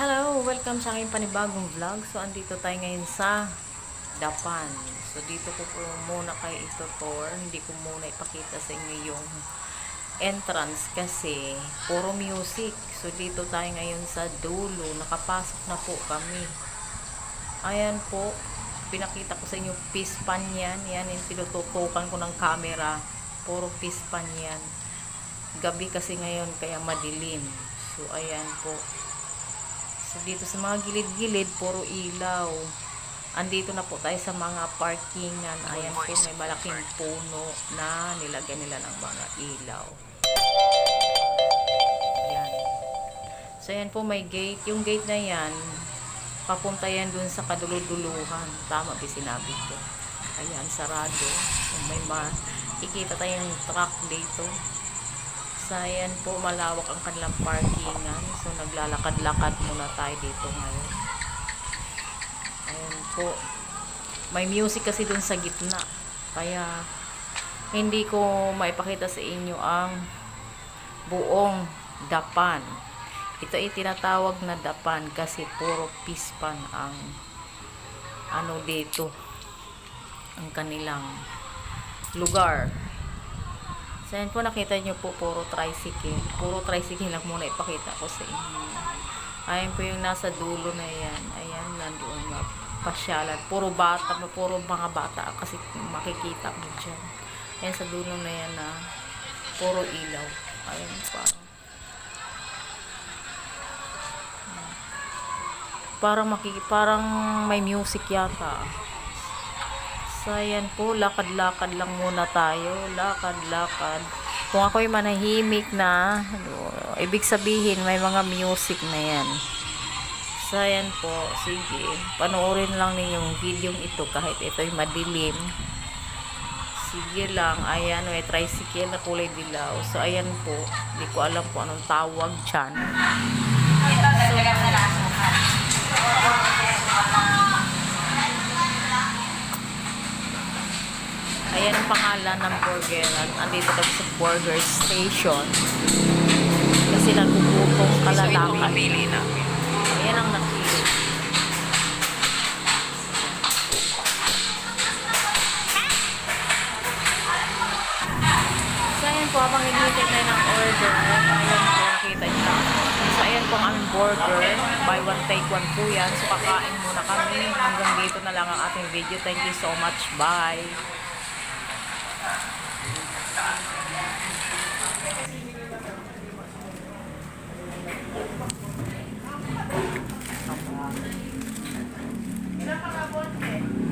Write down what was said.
Hello! Welcome sa aking panibagong vlog. So, andito tayo ngayon sa Dapan. So, dito ko po muna kayo itutor. Hindi ko muna ipakita sa inyo yung entrance kasi puro music. So, dito tayo ngayon sa dulo. Nakapasok na po kami. Ayan po. Pinakita ko sa inyo pispan yan. Yan yung tinututukan ko ng camera. Puro pispan yan. Gabi kasi ngayon kaya madilim. So, ayan po. So, dito sa mga gilid-gilid, puro ilaw. Andito na po tayo sa mga parkingan. Ayan po, may malaking puno na nilagyan nila ng mga ilaw. Ayan. So, ayan po, may gate. Yung gate na yan, papunta yan dun sa kaduluduluhan. Tama ba sinabi ko? Ayan, sarado. May makikita tayong truck dito. Ayan po, malawak ang kanilang parkingan. So, naglalakad-lakad muna tayo dito ngayon. Ayan po. May music kasi dun sa gitna. Kaya, hindi ko maipakita sa inyo ang buong dapan. Ito ay tinatawag na dapan kasi puro pispan ang ano dito ang kanilang lugar. So, yan po nakita nyo po, puro tricycle. Puro tricycle lang muna ipakita ko sa inyo. Ayan po yung nasa dulo na yan. Ayan, nandoon nga. Pasyalan. Puro bata, puro mga bata kasi makikita mo dyan. Ayan sa dulo na yan na puro ilaw. Ayan parang parang makiki parang may music yata. So, ayan po, lakad-lakad lang muna tayo. Lakad-lakad. Kung ako'y manahimik na, ano, ibig sabihin, may mga music na yan. So, ayan po, sige. Panoorin lang ninyong video ito kahit ito'y madilim. Sige lang, ayan, may tricycle na kulay dilaw. So, ayan po, hindi ko alam kung anong tawag dyan. Ayan ang pangalan ng burgeran. Andito kami sa burger station. Kasi nagugutong kalalaki. Ayan ang nakili. So ayan po, habang hinihintay tayo ng order, ayan po, nakita lang. So ayan po ang aming burger. Buy one, take one po yan. So kakain muna kami. Hanggang dito na lang ang ating video. Thank you so much. Bye! Napakabonte.